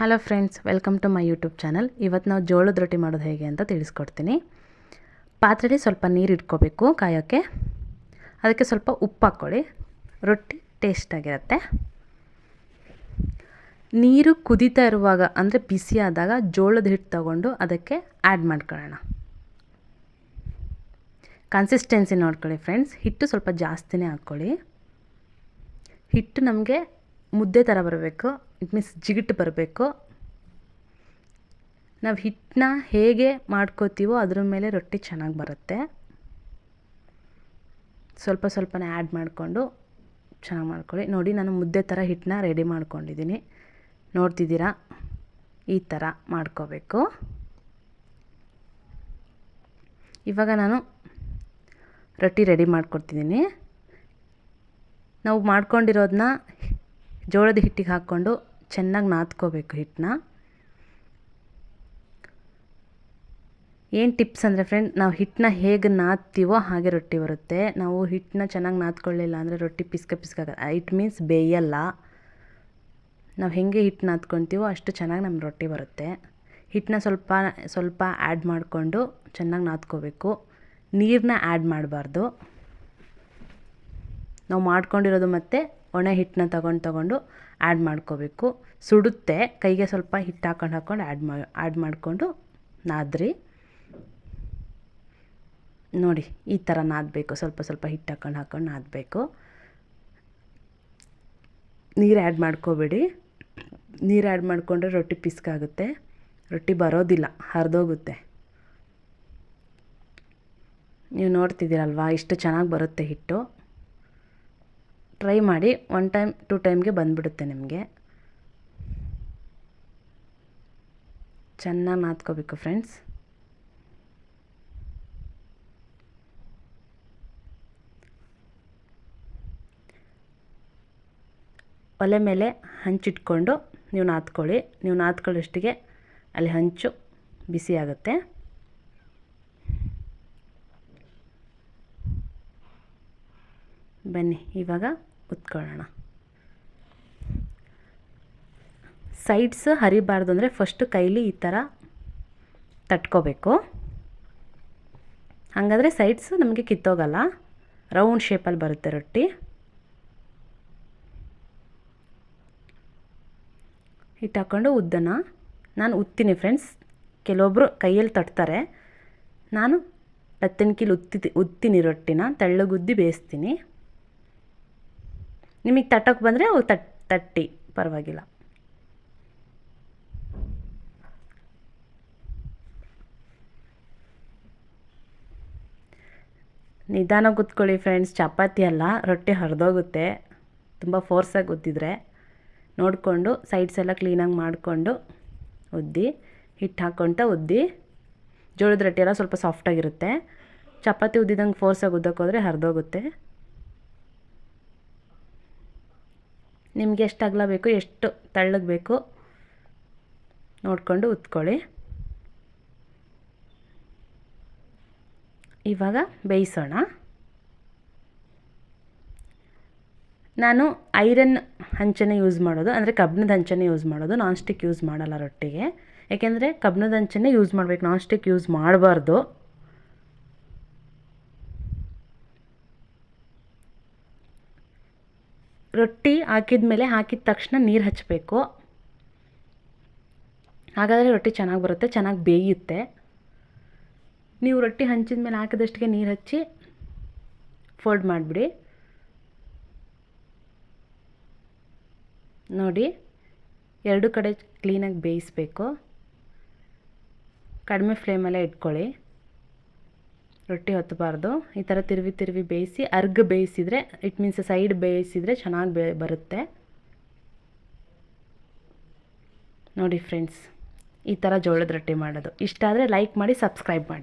Hello friends welcome to my YouTube channel ಇವತ್ತು ನಾವು ಜೋಳದ ರೊಟ್ಟಿ ಮಾಡೋದು ಹೇಗೆ ಅಂತ ತಿಳಿಸ್ಕೊಡ್ತೀನಿ. ಪಾತ್ರೆಯಲ್ಲಿ ಸ್ವಲ್ಪ ನೀರು ಇಟ್ಕೋಬೇಕು ಕಾಯೋಕ್ಕೆ. ಅದಕ್ಕೆ ಸ್ವಲ್ಪ ಉಪ್ಪು ಹಾಕ್ಕೊಳ್ಳಿ. ರೊಟ್ಟಿ ಟೇಸ್ಟಾಗಿರುತ್ತೆ ನೀರು ಕುದೀತಾ ಇರುವಾಗ, ಅಂದರೆ ಬಿಸಿ ಆದಾಗ ಜೋಳದ ಹಿಟ್ಟು ತಗೊಂಡು ಅದಕ್ಕೆ ಆ್ಯಡ್ ಮಾಡ್ಕೊಳ್ಳೋಣ. ಕನ್ಸಿಸ್ಟೆನ್ಸಿ ನೋಡ್ಕೊಳ್ಳಿ ಫ್ರೆಂಡ್ಸ್ ಹಿಟ್ಟು ಸ್ವಲ್ಪ ಜಾಸ್ತಿನೇ ಹಾಕ್ಕೊಳ್ಳಿ. ಹಿಟ್ಟು ನಮಗೆ ಮುದ್ದೆ ಥರ ಬರಬೇಕು. ಇಟ್ ಮೀನ್ಸ್ ಜಿಗಿಟ್ಟು ಬರಬೇಕು. ನಾವು ಹಿಟ್ಟನ್ನ ಹೇಗೆ ಮಾಡ್ಕೋತೀವೋ ಅದ್ರ ಮೇಲೆ ರೊಟ್ಟಿ ಚೆನ್ನಾಗಿ ಬರುತ್ತೆ. ಸ್ವಲ್ಪ ಸ್ವಲ್ಪನೇ ಆ್ಯಡ್ ಮಾಡಿಕೊಂಡು ಚೆನ್ನಾಗಿ ಮಾಡ್ಕೊಳ್ಳಿ. ನೋಡಿ ನಾನು ಮುದ್ದೆ ಥರ ಹಿಟ್ಟನ್ನ ರೆಡಿ ಮಾಡ್ಕೊಂಡಿದ್ದೀನಿ. ನೋಡ್ತಿದ್ದೀರಾ? ಈ ಥರ ಮಾಡ್ಕೋಬೇಕು. ಇವಾಗ ನಾನು ರೊಟ್ಟಿ ರೆಡಿ ಮಾಡ್ಕೊಡ್ತಿದ್ದೀನಿ. ನಾವು ಮಾಡ್ಕೊಂಡಿರೋದನ್ನ ಜೋಳದ ಹಿಟ್ಟಿಗೆ ಹಾಕ್ಕೊಂಡು ಚೆನ್ನಾಗಿ ನಾದ್ಕೋಬೇಕು ಹಿಟ್ಟನ್ನ. ಏನು ಟಿಪ್ಸ್ ಅಂದರೆ ಫ್ರೆಂಡ್ ನಾವು ಹಿಟ್ಟನ್ನ ಹೇಗೆ ನಾದ್ತೀವೋ ಹಾಗೆ ರೊಟ್ಟಿ ಬರುತ್ತೆ. ನಾವು ಹಿಟ್ಟನ್ನ ಚೆನ್ನಾಗಿ ನಾದ್ಕೊಳ್ಳಿಲ್ಲ ಅಂದರೆ ರೊಟ್ಟಿ ಪಿಸ್ಕ ಪಿಸ್ಕ ಇಟ್ ಮೀನ್ಸ್ ಬೇಯಲ್ಲ. ನಾವು ಹೇಗೆ ಹಿಟ್ಟು ನಾದ್ಕೊತೀವೋ ಅಷ್ಟು ಚೆನ್ನಾಗಿ ನಮ್ಮ ರೊಟ್ಟಿ ಬರುತ್ತೆ. ಹಿಟ್ಟನ್ನ ಸ್ವಲ್ಪ ಸ್ವಲ್ಪ ಆ್ಯಡ್ ಮಾಡಿಕೊಂಡು ಚೆನ್ನಾಗಿ ನಾದ್ಕೋಬೇಕು. ನೀರನ್ನ ಆ್ಯಡ್ ಮಾಡಬಾರ್ದು. ನಾವು ಮಾಡ್ಕೊಂಡಿರೋದು ಮತ್ತೆ ಒಣ ಹಿಟ್ಟನ್ನ ತಗೊಂಡು ತಗೊಂಡು ಆ್ಯಡ್ ಮಾಡ್ಕೋಬೇಕು. ಸುಡುತ್ತೆ, ಕೈಗೆ ಸ್ವಲ್ಪ ಹಿಟ್ಟು ಹಾಕೊಂಡು ಹಾಕ್ಕೊಂಡು ಆ್ಯಡ್ ಮಾ ಆ್ಯಡ್ ಮಾಡಿಕೊಂಡು ನಾದ್ರಿ. ನೋಡಿ, ಈ ಥರ ನಾದಬೇಕು, ಸ್ವಲ್ಪ ಸ್ವಲ್ಪ ಹಿಟ್ಟು ಹಾಕೊಂಡು ಹಾಕೊಂಡು ನಾದಬೇಕು. ನೀರು ಆ್ಯಡ್ ಮಾಡ್ಕೋಬೇಡಿ. ನೀರು ಆ್ಯಡ್ ಮಾಡಿಕೊಂಡ್ರೆ ರೊಟ್ಟಿ ಪಿಸ್ಕಾಗುತ್ತೆ. ರೊಟ್ಟಿ ಬರೋದಿಲ್ಲ, ಹರಿದೋಗುತ್ತೆ. ನೀವು ನೋಡ್ತಿದ್ದೀರಲ್ವಾ, ಇಷ್ಟು ಚೆನ್ನಾಗಿ ಬರುತ್ತೆ ಹಿಟ್ಟು. ಟ್ರೈ ಮಾಡಿ ಒನ್ ಟೈಮ್ ಟು ಟೈಮ್ಗೆ ಬಂದುಬಿಡುತ್ತೆ ನಿಮಗೆ. ಚೆನ್ನಾಗಿ ನಾದ್ಕೋಬೇಕು ಫ್ರೆಂಡ್ಸ್ ಒಲೆ ಮೇಲೆ ಹಂಚಿಟ್ಕೊಂಡು ನೀವು ನಾದ್ಕೊಳ್ಳಿ ನೀವು ನಾದ್ಕೊಳ್ಳೋಷ್ಟಿಗೆ ಅಲ್ಲಿ ಹಂಚು ಬಿಸಿ ಆಗುತ್ತೆ. ಬನ್ನಿ, ಇವಾಗ ಉತ್ಕೊಳ್ಳೋಣ ಸೈಡ್ಸ್ ಹರಿಬಾರ್ದು ಅಂದರೆ ಫಸ್ಟು ಕೈಲಿ ಈ ಥರ ತಟ್ಕೋಬೇಕು. ಹಾಗಾದರೆ ಸೈಡ್ಸ್ ನಮಗೆ ಕಿತ್ತೋಗಲ್ಲ. ರೌಂಡ್ ಶೇಪಲ್ಲಿ ಬರುತ್ತೆ ರೊಟ್ಟಿ. ಹಿಟ್ಟು ಹಾಕ್ಕೊಂಡು ಉದ್ದನ ನಾನು ಉತ್ತೀನಿ ಫ್ರೆಂಡ್ಸ್ ಕೆಲವೊಬ್ಬರು ಕೈಯಲ್ಲಿ ತಟ್ತಾರೆ. ನಾನು ಲತ್ತಣಿಕೆಲಿ ಉತ್ತಿ, ಉತ್ತೀನಿ ರೊಟ್ಟಿನ, ತೆಳ್ಳಗುದ್ದಿ ಬೇಯಿಸ್ತೀನಿ. ನಿಮಗೆ ತಟ್ಟಕ್ಕೆ ಬಂದರೆ ಅವು ತಟ್, ತಟ್ಟಿ, ಪರವಾಗಿಲ್ಲ. ನಿಧಾನ ಕೂತ್ಕೊಳ್ಳಿ ಫ್ರೆಂಡ್ಸ್, ಚಪಾತಿ ಅಲ್ಲ, ರೊಟ್ಟಿ ಹರಿದೋಗುತ್ತೆ. ತುಂಬ ಫೋರ್ಸಾಗಿ ಉದ್ದಿದ್ರೆ. ನೋಡಿಕೊಂಡು ಸೈಡ್ಸ್ ಎಲ್ಲ ಕ್ಲೀನಾಗಿ ಮಾಡಿಕೊಂಡು ಉದ್ದಿ ಹಿಟ್ಟು ಹಾಕ್ಕೊತ ಉದ್ದಿ. ಜೋಳದ ರೊಟ್ಟಿ ಎಲ್ಲ ಸ್ವಲ್ಪ ಸಾಫ್ಟಾಗಿರುತ್ತೆ ಚಪಾತಿ ಉದ್ದಿದಂಗೆ ಫೋರ್ಸಾಗಿ ಉದ್ದಕ್ಕೆ ಹೋದರೆ ಹರಿದೋಗುತ್ತೆ. ನಿಮಗೆ ಎಷ್ಟು ಅಗಲ ಬೇಕು, ಎಷ್ಟು ತೆಳ್ಳಗೆ ಬೇಕು ನೋಡಿಕೊಂಡು ಉತ್ಕೊಳ್ಳಿ. ಇವಾಗ ಬೇಯಿಸೋಣ. ನಾನು ಐರನ್ ಹಂಚನೇ ಯೂಸ್ ಮಾಡೋದು, ಅಂದರೆ ಕಬ್ಬಿಣದ ಹಂಚನೇ ಯೂಸ್ ಮಾಡೋದು, ನಾನ್ ಸ್ಟಿಕ್ ಯೂಸ್ ಮಾಡಲ್ಲ ರೊಟ್ಟಿಗೆ. ಏಕೆಂದರೆ ಕಬ್ಬಿಣದ ಹಂಚನ್ನೇ ಯೂಸ್ ಮಾಡಬೇಕು, ನಾನ್ ಸ್ಟಿಕ್ ಯೂಸ್ ಮಾಡಬಾರ್ದು. ರೊಟ್ಟಿ ಹಾಕಿದ ಮೇಲೆ ಹಾಕಿದ ತಕ್ಷಣ ನೀರು ಹಚ್ಚಬೇಕು ಹಾಗಾದರೆ ರೊಟ್ಟಿ ಚೆನ್ನಾಗಿ ಬರುತ್ತೆ, ಚೆನ್ನಾಗಿ ಬೇಯುತ್ತೆ. ನೀವು ರೊಟ್ಟಿ ಹಂಚಿದ ಮೇಲೆ ಹಾಕಿದಷ್ಟಿಗೆ ನೀರು ಹಚ್ಚಿ ಫೋಲ್ಡ್ ಮಾಡಿಬಿಡಿ. ನೋಡಿ, ಎರಡು ಕಡೆ ಕ್ಲೀನಾಗಿ ಬೇಯಿಸಬೇಕು. ಕಡಿಮೆ ಫ್ಲೇಮಲ್ಲೇ ಇಟ್ಕೊಳ್ಳಿ. ರೊಟ್ಟಿ ಹೊತ್ತಬಾರ್ದು ಈ ಥರ ತಿರುವಿ ತಿರುವಿ ಬೇಯಿಸಿ ಅರ್ಗ್ ಬೇಯಿಸಿದರೆ ಇಟ್ ಮೀನ್ಸ್ ಸೈಡ್ ಬೇಯಿಸಿದರೆ ಚೆನ್ನಾಗಿ ಬೇ ಬರುತ್ತೆ. ನೋಡಿ ಫ್ರೆಂಡ್ಸ್ ಈ ಥರ ಜೋಳದ ರೊಟ್ಟಿ ಮಾಡೋದು. ಇಷ್ಟ ಆದರೆ ಲೈಕ್ ಮಾಡಿ ಸಬ್ಸ್ಕ್ರೈಬ್ ಮಾಡಿ.